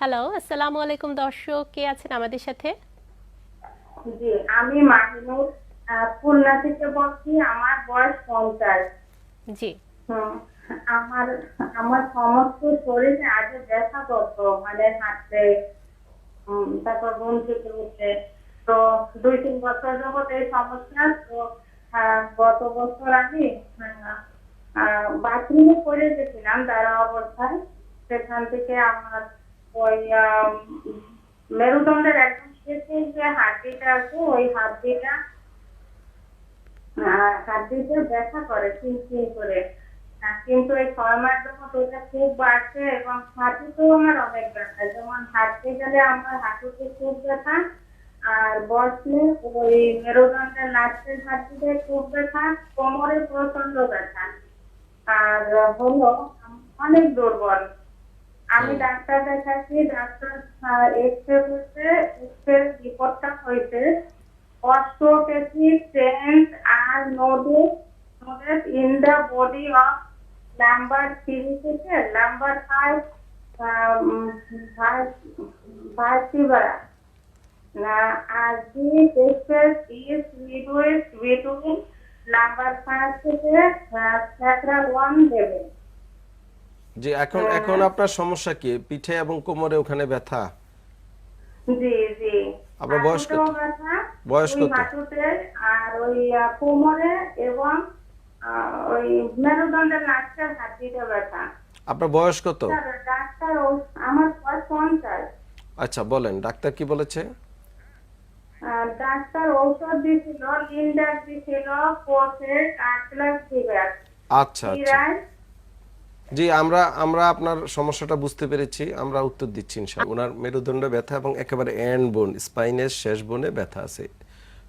Hello আসসালামু আলাইকুম দর্শক কে আছেন আমাদের সাথে? জি আমি মাহিনুর খুলনা থেকে বলছি আমার বয়স পঞ্চাশ। জি। আমার আমার সমস্ত শরীরে আগে ব্যথা করতো মানে হাঁটতে তারপর ঘুম থেকে উঠে তো দুই তিন বছর যাবত এই সমস্যা তো গত বছর আমি বাথরুমে পড়ে গেছিলাম দাঁড়া অবস্থায়। সেখান থেকে আমার ওই মেরুদণ্ডের একদম শেষে যে হাড্ডিটা আছে ওই হাড্ডিটা হাড্ডিতে ব্যথা করে চিনচিন করে। আহ, কিন্তু এই ছয় মাস যখন ওটা খুব বাড়ছে এবং হাঁটুতেও আমার অনেক ব্যথা। যেমন হাঁটতে গেলে আমার হাঁটুতে খুব ব্যথা আর বসলে ওই মেরুদণ্ডের লাস্টের হাড্ডিতে খুব ব্যথা কোমরে প্রচণ্ড ব্যথা। আর হলো অনেক দুর্বল। আমি ডাক্তার দেখাচ্ছি ডাক্তার এক্স রে করতে এক্স রে রিপোর্টটা হয়েছে osteopathic strength are noted noted in the body of number three থেকে um, vertebra. Now, as the distance is reduced between number five থেকে uh, one level. যে এখন এখন আপনার সমস্যা কি? পিঠে এবং কোমরে ওখানে ব্যথা? জি জি। আপনার বয়স কত? বয়স কত? আর ওই কোমরে এবং ওই মেরুদণ্ডের নাচটার হাড্ডিটা ব্যথা। আপনার বয়স কত? ডাক্তার আমার বয়স পঞ্চাশ। আচ্ছা বলেন ডাক্তার কি বলেছে? ডাক্তার ঔষধ দিছিল লিন্ডার দিছিল কোর্সের আটলাস দিবেন আচ্ছা আচ্ছা। জি আমরা আমরা আপনার সমস্যাটা বুঝতে পেরেছি আমরা উত্তর দিচ্ছি ইনশাআল্লাহ। ওনার মেরুদণ্ড ব্যথা এবং একেবারে এন্ড বোন স্পাইনের শেষ বোনে ব্যথা আছে।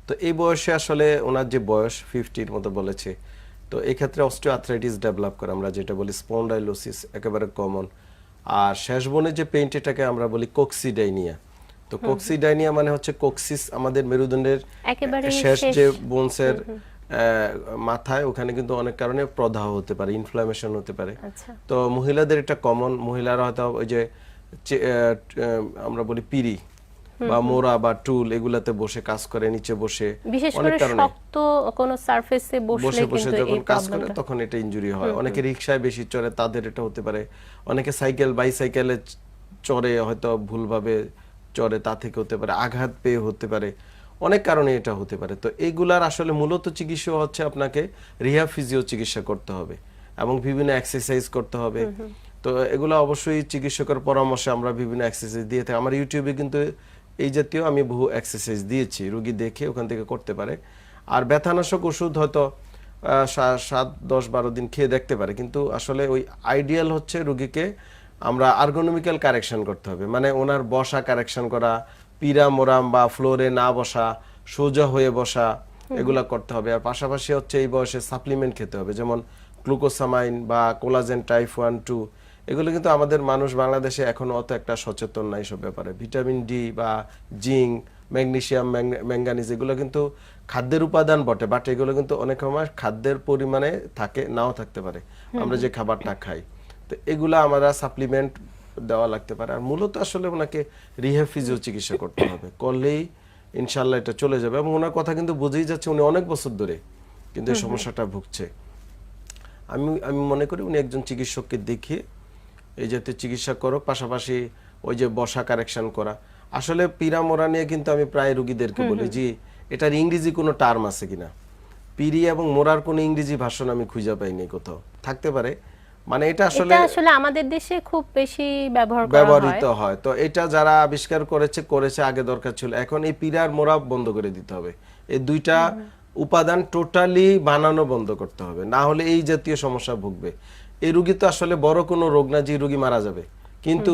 তো এই বয়সে আসলে ওনার যে বয়স ফিফটির মতো বলেছে তো এই ক্ষেত্রে অস্টিও আর্থ্রাইটিস ডেভেলপ করে আমরা যেটা বলি স্পন্ডাইলোসিস একেবারে কমন আর শেষ বনে যে পেইন্ট এটাকে আমরা বলি কোক্সিডাইনিয়া তো কোক্সিডাইনিয়া মানে হচ্ছে কোক্সিস আমাদের মেরুদণ্ডের শেষ শেষ। যে বোনসের মাথায় ওখানে কিন্তু অনেক কারণে প্রদাহ হতে পারে ইনফ্লামেশন হতে পারে। আচ্ছা। তো মহিলাদের এটা কমন মহিলারা হয়তো ওই যে আমরা বলি পিড়ি বা মোড়া বা টুল এগুলাতে বসে কাজ করে নিচে বসে। বিশেষ অনেক করে কারণে। শক্ত কোনো সারফেসে বসলে বসে বসে কিন্তু যখন কাজ করে তখন এটা ইনজুরি হয়। অনেকে রিক্সায় বেশি চড়ে তাদের এটা হতে পারে। অনেকে সাইকেল বাইসাইকেলে চড়ে হয়তো ভুলভাবে চড়ে তা থেকে হতে পারে। আঘাত পেয়ে হতে পারে। অনেক কারণে এটা হতে পারে। তো এইগুলার আসলে মূলত চিকিৎসা হচ্ছে আপনাকে রিহা ফিজিও চিকিৎসা করতে হবে এবং বিভিন্ন এক্সারসাইজ করতে হবে। তো এগুলো অবশ্যই চিকিৎসকের পরামর্শে আমরা বিভিন্ন এক্সারসাইজ দিয়ে থাকি। আমার ইউটিউবে কিন্তু এই জাতীয় আমি বহু এক্সারসাইজ দিয়েছি রুগী দেখে ওখান থেকে করতে পারে। আর ব্যথানাশক ওষুধ হয়তো সাত দশ বারো দিন খেয়ে দেখতে পারে। কিন্তু আসলে ওই আইডিয়াল হচ্ছে রুগীকে আমরা আর্গোনমিক্যাল কারেকশন করতে হবে। মানে ওনার বসা কারেকশন করা পিরা মোরাম বা ফ্লোরে না বসা সোজা হয়ে বসা এগুলা করতে হবে। আর পাশাপাশি হচ্ছে এই বয়সে সাপ্লিমেন্ট খেতে হবে। যেমন গ্লুকোসামাইন বা কোলাজেন টাইপ ওয়ান টু এগুলো কিন্তু আমাদের মানুষ বাংলাদেশে এখনও অত একটা সচেতন নাই সব ব্যাপারে। ভিটামিন ডি বা জিঙ্ক ম্যাগনেসিয়াম ম্যাঙ্গানিজ এগুলো কিন্তু খাদ্যের উপাদান বটে বাট এগুলো কিন্তু অনেক সময় খাদ্যের পরিমাণে থাকে নাও থাকতে পারে। আমরা যে খাবারটা খাই। তো এগুলা আমরা সাপ্লিমেন্ট দেওয়া লাগতে পারে। আর মূলত আসলে ওনাকে রিহ্যাব ফিজিও চিকিৎসা করতে হবে। করলেই ইনশাল্লাহ এটা চলে যাবে এবং ওনার কথা কিন্তু বুঝেই যাচ্ছে উনি অনেক বছর ধরে কিন্তু এই সমস্যাটা ভুগছে। আমি আমি মনে করি উনি একজন চিকিৎসককে দেখিয়ে এই জাতীয় চিকিৎসা করো পাশাপাশি ওই যে বসা কারেকশন করা। আসলে পিরা মোরা নিয়ে কিন্তু আমি প্রায় রুগীদেরকে বলি যে এটার ইংরেজি কোনো টার্ম আছে কিনা? পিরি এবং মোরার কোনো ইংরেজি ভাষণ আমি খুঁজে পাইনি কোথাও। থাকতে পারে মানে এটা আসলে এটা আসলে আমাদের দেশে খুব বেশি ব্যবহার করা হয়। ব্যবহৃত হয়। তো এটা যারা আবিষ্কার করেছে করেছে আগে দরকার ছিল। এখন এই পিরার মোরা বন্ধ করে দিতে হবে। এই দুইটা উপাদান টোটালি বানানো বন্ধ করতে হবে। না হলে এই জাতীয় সমস্যা ভুগবে। এই রুগী তো আসলে বড় কোনো রোগ না যে রুগী মারা যাবে। কিন্তু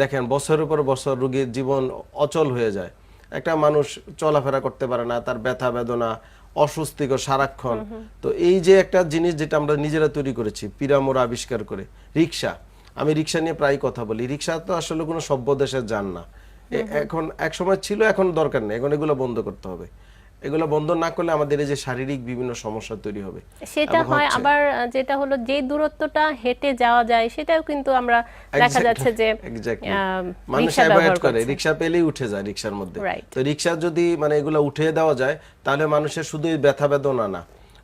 দেখেন বছরের পর বছর রুগীর জীবন অচল হয়ে যায়। একটা মানুষ চলাফেরা করতে পারে না তার ব্যথা বেদনা অস্বস্তিকর সারাক্ষণ। তো এই যে একটা জিনিস যেটা আমরা নিজেরা তৈরি করেছি পিরামোর আবিষ্কার করে রিক্সা আমি রিক্সা নিয়ে প্রায় কথা বলি রিক্সা তো আসলে কোনো সভ্য দেশের যান না। এখন এক সময় ছিল এখন দরকার নেই এখন এগুলো বন্ধ করতে হবে। এগুলো বন্ধ না করলে আমাদের এই যে শারীরিক বিভিন্ন সমস্যা তৈরি হবে। সেটা হয় আবার যেটা হলো যে দূরত্বটা হেঁটে যাওয়া যায় সেটাও কিন্তু আমরা দেখা যাচ্ছে যে মানুষ রিকশা অ্যাভয়েড করে। রিক্সা পেলেই উঠে যায় রিক্সার মধ্যে। তো রিক্সা যদি মানে এগুলো উঠিয়ে দেওয়া যায় তাহলে মানুষের শুধু ব্যথা বেদনা না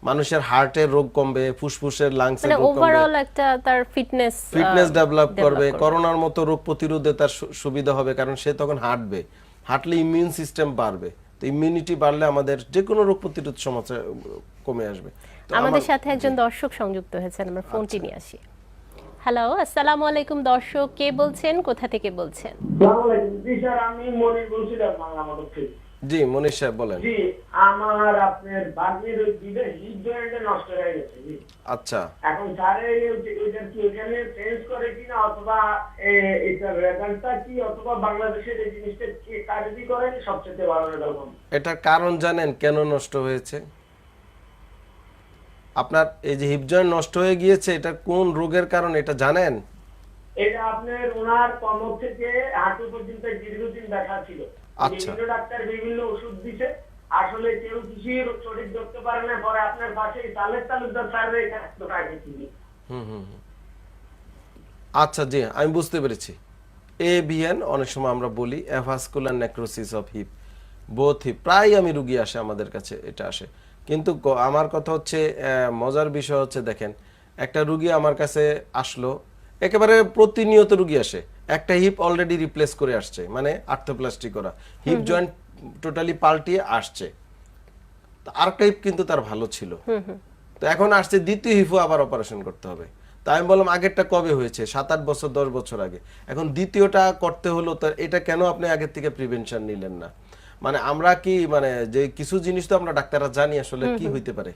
মানুষের হার্টের রোগ কমবে ফুসফুসের লাংসের মানে রোগ কমবে। ওভারঅল একটা তার ফিটনেস ফিটনেস ডেভেলপ করবে করোনার মতো রোগ প্রতিরোধে তার সুবিধা হবে কারণ সে তখন হাঁটবে। হাঁটলে ইমিউন সিস্টেম বাড়বে। তো ইমিউনিটি বাড়লে আমাদের যে কোনো রোগ প্রতিরোধ সমস্যা কমে আসবে। আমাদের সাথে একজন দর্শক সংযুক্ত হয়েছেন আমরা ফোনটি নিয়ে আসি। হ্যালো আসসালামু আলাইকুম দর্শক কে বলছেন কোথা থেকে বলছেন? আমি মনির বলছিলাম জি মনীষ সাহেব বলেন। জি আমার আপনার বাগের ওই হিপ জয়েন্টে নষ্ট হয়ে গেছে জি। আচ্ছা। এখন স্যার এটা কি ওখানে চেঞ্জ করে কিনা অথবা এ, এটার রেজাল্টটা কি অথবা বাংলাদেশের এই জিনিসটা কি কার্যকরী করেন সবচেয়ে ভালো রেজাল্ট এটার কারণ জানেন কেন নষ্ট হয়েছে? আপনার এই যে হিপ জয়েন্ট নষ্ট হয়ে গিয়েছে এটা কোন রোগের কারণ এটা জানেন? এটা আপনার ওনার কমর থেকে হাঁটু পর্যন্ত দীর্ঘদিন দেখা ছিল। আচ্ছা। ডাক্তার বিভিন্ন ওষুধ দিছে। আসলে কেউ কিছুই সঠিক ধরতে পারে না। পরে আপনার পাশে তালের তালুকদার স্যার এখানে হুম হুম হুম। আচ্ছা জি আমি বুঝতে পেরেছি। এ বিএন অনেক সময় আমরা বলি avascular necrosis of hip both hip প্রায় আমি রুগী আসে আমাদের কাছে এটা আসে। কিন্তু আমার কথা হচ্ছে মজার বিষয় হচ্ছে দেখেন একটা রুগী আমার কাছে আসলো একেবারে প্রতিনিয়ত রুগী আসে। একটা হিপ অলরেডি রিপ্লেস করে আসছে মানে আর্থোপ্লাস্টি করা। হিপ জয়েন্ট টোটালি পাল্টিয়ে আসছে। তো আরেকটা হিপ কিন্তু তার ভালো ছিল। তো এখন আসছে দ্বিতীয় হিপও আবার অপারেশন করতে হবে। তাই আমি বললাম আগেরটা কবে হয়েছে? সাত আট বছর দশ বছর আগে। এখন দ্বিতীয়টা করতে হলো তো এটা কেন আপনি আগের থেকে প্রিভেনশন নিলেন না? মানে আমরা কি মানে যে কিছু জিনিস তো আমরা ডাক্তাররা জানি আসলে কি হইতে পারে।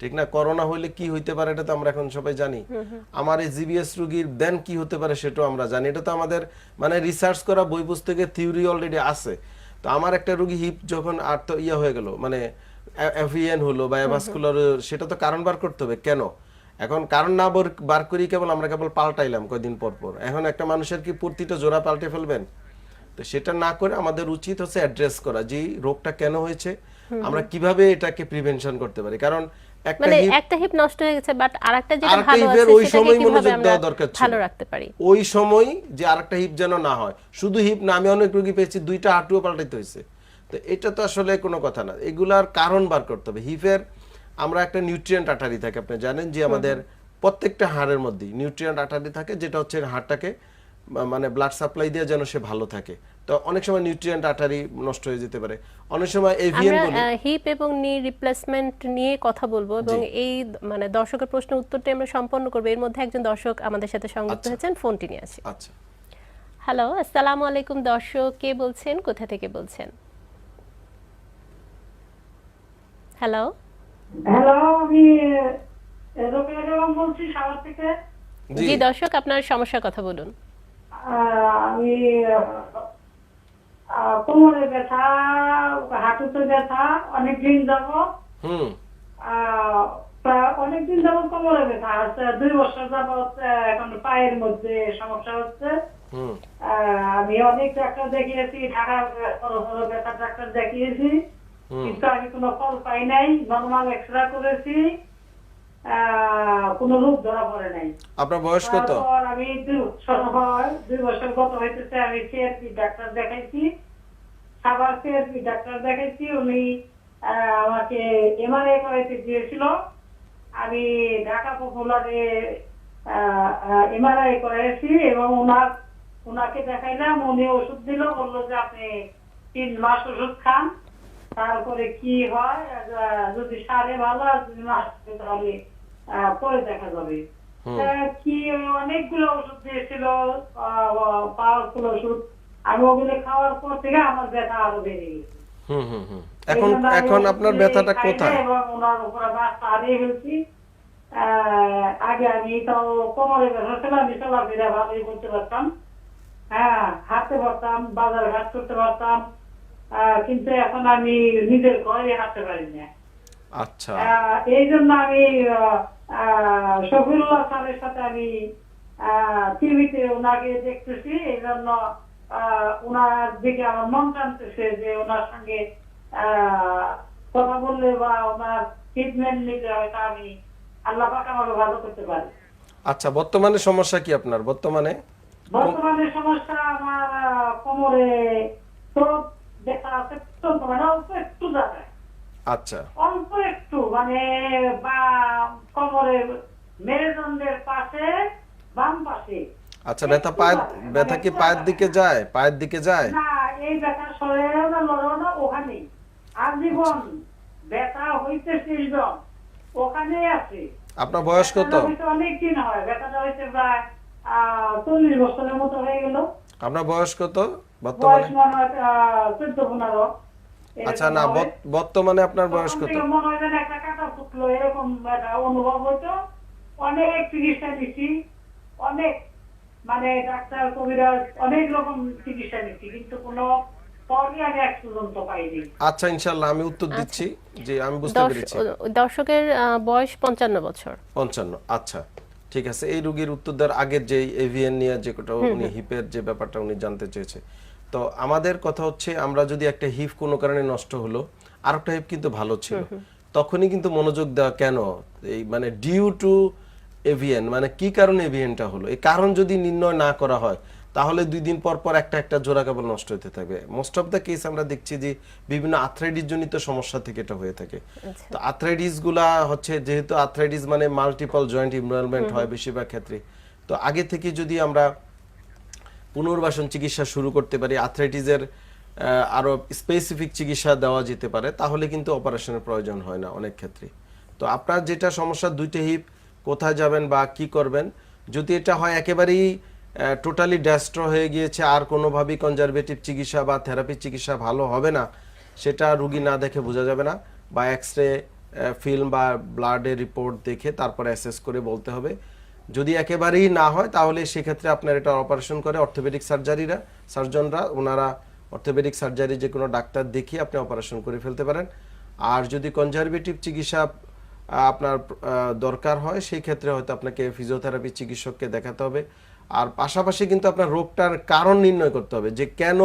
ঠিক না? করোনা হইলে কি হইতে পারে এটা তো আমরা এখন সবাই জানি। আমার এই জিবিএস রোগীর দেন কি হতে পারে সেটাও আমরা জানি। এটা তো আমাদের মানে রিসার্চ করা বই পুস্তকে থিওরি অলরেডি আছে। তো আমার একটা রোগী হিপ যখন আর তো ইয়ে হয়ে গেল মানে এফিএন হলো বা অ্যাভাসকুলার সেটা তো কারণ বার করতে হবে। কেন? এখন কারণ না বার- করি কেবল আমরা কেবল পাল্টাইলাম কয়দিন পর পর। এখন একটা মানুষের কি প্রতিটা জোড়া পাল্টে ফেলবেন? তো সেটা না করে আমাদের উচিত হচ্ছে অ্যাড্রেস করা যে রোগটা কেন হয়েছে? আমরা কীভাবে এটাকে প্রিভেনশন করতে পারি? কারণ মানে একটা হিপ নষ্ট হয়ে গেছে বাট আরেকটা যেটা ভালো আছে ওই সময় মনোযোগ দেওয়া দরকার ছিল। ভালো রাখতে পারি? ওই সময় যে আরেকটা হিপ যেন না হয়। শুধু হিপ না আমি অনেক রোগী পেয়েছি দুইটা হাঁটুও পাল্টাইতে হয়েছে। তো এটা তো আসলে কোনো কথা না। এগুলার কারণ বার করতে হবে। হিপের আমরা একটা নিউট্রিয়েন্ট আটারি থাকে আপনি জানেন যে আমাদের প্রত্যেকটা হাড়ের মধ্যেই নিউট্রিয়েন্ট আটারি থাকে যেটা হচ্ছে হাড়টাকে মানে ব্লাড সাপ্লাই দিয়ে যেন সে ভালো থাকে। তো অনেক সময় নিউট্রিয়েন্ট আটারি নষ্ট হয়ে যেতে পারে। অনেক সময় এভিএন আমরা বলি হিপ এবং নি রিপ্লেসমেন্ট নিয়ে কথা বলব এবং এই মানে দর্শকের প্রশ্নের উত্তরটি আমরা সম্পন্ন করব। এর মধ্যে একজন দর্শক আমাদের সাথে সংযুক্ত আচ্ছা। হয়েছেন ফোনটি নিয়ে আসি। আচ্ছা। হ্যালো আসসালামু আলাইকুম দর্শক কে বলছেন কোথা থেকে বলছেন? হ্যালো? হ্যালো আমি বেগম বলছি সাভার থেকে। জি দর্শক আপনার সমস্যার কথা বলুন। আমি কোমরে ব্যথা হাঁটুতে ব্যথা অনেক দিন যাব হুম অনেকদিন যাবত কোমরে ব্যথা হচ্ছে। দুই বছর আহ, এখন পায়ের মধ্যে সমস্যা হচ্ছে। আহ, আমি অনেক ডাক্তার দেখিয়েছি ঢাকা বড় বড় ব্যথা ডাক্তার দেখিয়েছি। কিন্তু আমি কোনো ফল পাই নাই নর্মাল এক্সরে করেছি। কোনো রোগ ধরা পড়ে নাই। আপনার বয়স কত? আমি দুই বছর হয় দুই বছর গত হইতেছে আমি সিআরপি ডাক্তার দেখাইছি। সাবার সিআরপি ডাক্তার দেখাইছি উনি আমাকে এমআরআই করাইতে দিয়েছিল। আমি ঢাকা পপুলারে এমআরআই করাইছি এবং ওনার ওনাকে দেখাইলাম উনি ওষুধ দিল বলল যে আপনি তিন মাস ওষুধ খান তারপরে কি হয় যদি সারে ভালো আর না আসে তাহলে পরে দেখা যাবে। কি অনেকগুলো ওষুধ দিয়েছিল পাওয়ারফুল ওষুধ। আমি ওগুলো খাওয়ার পর থেকে আমার ব্যথা আরও বেড়ে গেছে। এখন এখন আপনার ব্যথাটা কোথায়? ওনার উপরে বাসটা হারিয়ে ফেলছি। আগে আমি তো কোমরে ব্যথা ছিল আমি চলাফেরা ভালোই করতে পারতাম। হ্যাঁ হাঁটতে পারতাম বাজার ঘাট করতে পারতাম। আহ, কিন্তু এখন আমি নিজের ঘরে হাঁটতে পারি না। আচ্ছা। এই জন্য আমি শফিউল্লাহ স্যারের সাথে আমি টিভিতে ওনাকে দেখতেছি। এই জন্য ওনার দিকে আমার মন টানতেছে যে ওনার সঙ্গে কথা বললে বা ওনার ট্রিটমেন্ট নিতে হয়তো আমি আল্লাহ পাক আমাকে ভালো করতে পারি। আচ্ছা বর্তমানে সমস্যা কি আপনার? বর্তমানে বর্তমানে সমস্যা আমার কোমরে চোট দেখা আছে অত্যন্ত মানে অল্প একটু জায়গায়। আচ্ছা। অল্প একটু মানে বা কোমরের মেরুদণ্ডের পাশে বাম পাশে। আচ্ছা ব্যথা পায়ের ব্যথা কি পায়ের দিকে যায়? পায়ের দিকে যায়? না এই ব্যথা না লড়েও না ওখানেই। আজীবন ব্যথা হইতে ওখানেই আছে। আপনার বয়স কত? অনেক দিন হয়। ব্যথাটা হইতে প্রায় চল্লিশ বছরের মতো হয়ে গেল। আপনার বয়স কত? বয়স বর্তমানে মনে হয় চোদ্দ পনেরো। আচ্ছা না বর্তমানে আপনার বয়স কত? মনে হয় যেন একটা কাঁটা ফুটলো এরকম অনুভব হতো অনেক চিকিৎসা নিচ্ছি অনেক মানে ডাক্তার কবিরাজ অনেক রকম চিকিৎসা নিচ্ছি কিন্তু কোনো পরই আমি এক পর্যন্ত পাইনি। আচ্ছা ইনশাল্লাহ আমি উত্তর দিচ্ছি যে আমি বুঝতে পেরেছি। দর্শকের আহ, বয়স পঞ্চান্ন বছর। পঞ্চান্ন আচ্ছা ঠিক আছে। এই রোগীর উত্তর দেওয়ার আগের যে এভিএন নিয়ে যে কোটা উনি হিপের যে ব্যাপারটা উনি জানতে চেয়েছে তো আমাদের কথা হচ্ছে আমরা যদি একটা হিপ কোনো কারণে নষ্ট হলো আর একটা হিপ কিন্তু ভালো ছিল। তখনই কিন্তু মনোযোগ দেওয়া কেন? এই মানে ডিউ টু এভিএন মানে কি কারণে এভিএনটা হলো? এই কারণ যদি নির্ণয় না করা হয় তাহলে দুই দিন পর পর একটা একটা জোড়া কেবল নষ্ট হতে থাকবে। মোস্ট অফ দ্য কেস আমরা দেখছি যে বিভিন্ন আর্থ্রাইটিস জনিত সমস্যা থেকে এটা হয়ে থাকে। তো আর্থ্রাইটিসগুলা হচ্ছে যেহেতু আর্থ্রাইটিস মানে মাল্টিপল জয়েন্ট ইনভলভমেন্ট হয় বেশিরভাগ ক্ষেত্রে তো আগে থেকে যদি আমরা পুনর্বাসন চিকিৎসা শুরু করতে পারি আর্থ্রাইটিসের আরও স্পেসিফিক চিকিৎসা দেওয়া যেতে পারে, তাহলে কিন্তু অপারেশনের প্রয়োজন হয় না অনেক ক্ষেত্রে তো আপনার যেটা সমস্যা, দুইটা হিপ কোথায় যাবেন বা কি করবেন, যদি এটা হয় একেবারেই টোটালি ড্যাস্ট্র হয়ে গিয়েছে, আর কোনোভাবেই কনজারভেটিভ চিকিৎসা বা থেরাপি চিকিৎসা ভালো হবে না, সেটা রুগী না দেখে বোঝা যাবে না, বা এক্স রে ফিল্ম বা ব্লাডের রিপোর্ট দেখে তারপরে অ্যাসেস করে বলতে হবে। যদি একেবারেই না হয়, তাহলে সেক্ষেত্রে আপনার এটা অপারেশন করে অর্থোপেডিক সার্জারিরা সার্জনরা ওনারা অর্থোপেডিক সার্জারি যে কোনো ডাক্তার দেখিয়ে আপনি অপারেশন করে ফেলতে পারেন। আর যদি কনজারভেটিভ চিকিৎসা আপনার দরকার হয়, সেই ক্ষেত্রে হয়তো আপনাকে ফিজিওথেরাপি চিকিৎসককে দেখাতে হবে। আর পাশাপাশি কিন্তু আপনার রোগটার কারণ নির্ণয় করতে হবে, যে কেন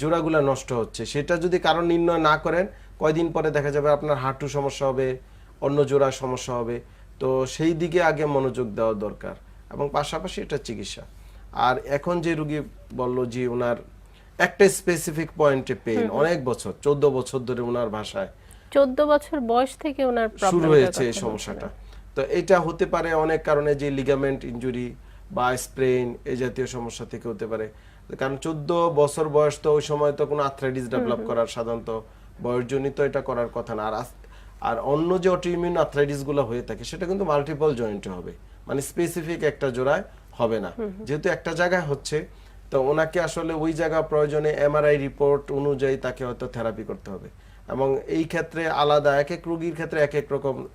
জোড়াগুলা নষ্ট হচ্ছে। সেটা যদি কারণ নির্ণয় না করেন, কয়দিন পরে দেখা যাবে আপনার হাঁটু সমস্যা হবে, অন্য জোড়ার সমস্যা হবে। তো সেই দিকে আগে মনোযোগ দেওয়া দরকার এবং পাশাপাশি এটা চিকিৎসা। আর এখন যে রুগী বলল যে ওনার একটা স্পেসিফিক পয়েন্টে পেইন অনেক বছর চোদ্দ বছর ধরে ওনার ভাষায় চোদ্দ বছর বয়স থেকে ওনার শুরু হয়েছে এই সমস্যাটা। তো এটা হতে পারে অনেক কারণে যে লিগামেন্ট ইনজুরি বা স্প্রেন এই জাতীয় সমস্যা থেকে হতে পারে। কারণ চোদ্দ বছর বয়স তো ওই সময় তো কোনো আর্থ্রাইটিস ডেভেলপ করার সাধারণত বয়সজনিত এটা করার কথা না। আর আর অন্য যে অটোইমিউন আর্থ্রাইটিসগুলো হয়ে থাকে সেটা কিন্তু মাল্টিপল জয়েন্টে হবে। মানে স্পেসিফিক একটা জোড়ায় হবে না। যেহেতু একটা জায়গায় হচ্ছে তো ওনাকে আসলে ওই জায়গা প্রয়োজনে এমআরআই রিপোর্ট অনুযায়ী তাকে হয়তো থেরাপি করতে হবে। এবং এই ক্ষেত্রে আলাদা এক এক রোগীর ক্ষেত্রে এক এক রকম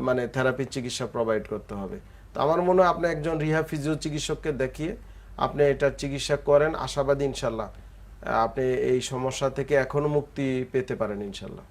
মানে থেরাপির চিকিৎসা প্রোভাইড করতে হবে। তো আমার মনে হয় আপনি একজন রিহা ফিজিও চিকিৎসককে দেখিয়ে আপনি এটার চিকিৎসা করেন। আশাবাদী ইনশাল্লাহ আপনি এই সমস্যা থেকে এখনও মুক্তি পেতে পারেন ইনশাল্লাহ।